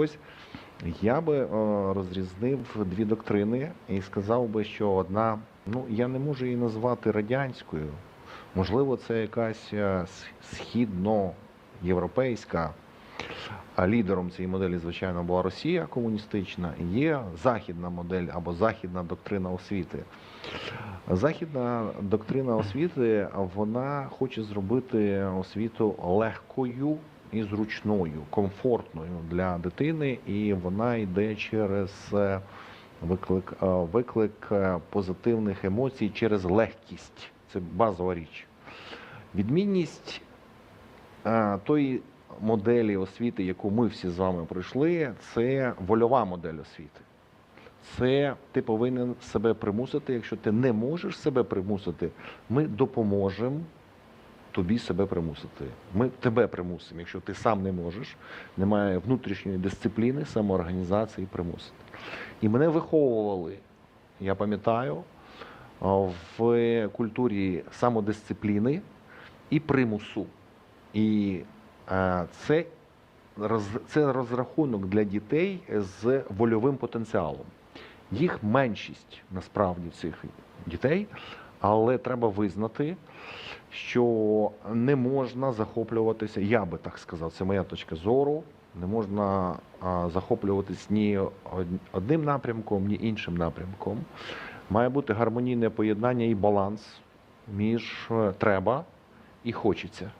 Ось я би е, розрізнив дві доктрини і сказав би, що одна, ну я не можу її назвати радянською. Можливо, це якась е, східноєвропейська. А лідером цієї моделі, звичайно, була Росія комуністична. Є західна модель або західна доктрина освіти. Західна доктрина освіти вона хоче зробити освіту легкою і зручною, комфортною для дитини, і вона йде через е, виклик, е, виклик е, позитивних емоцій через легкість. Це базова річ. Відмінність тої моделі освіти, яку ми всі з вами пройшли, це вольова модель освіти. Це ти повинен себе примусити. Якщо ти не можеш себе примусити, ми допоможемо тобі себе примусити. Ми тебе примусимо. Якщо ти сам не можеш, немає внутрішньої дисципліни, самоорганізації примусити. І мене виховували, я пам'ятаю, в культурі самодисципліни і примусу. І е, це, це розрахунок для дітей з вольовим потенціалом. Їх меншість насправді цих дітей, але треба визнати, що не можна захоплюватися, я би так сказав, це моя точка зору. Не можна захоплюватись ні одним напрямком, ні іншим напрямком. Має бути гармонійне поєднання і баланс між е, треба і хочеться.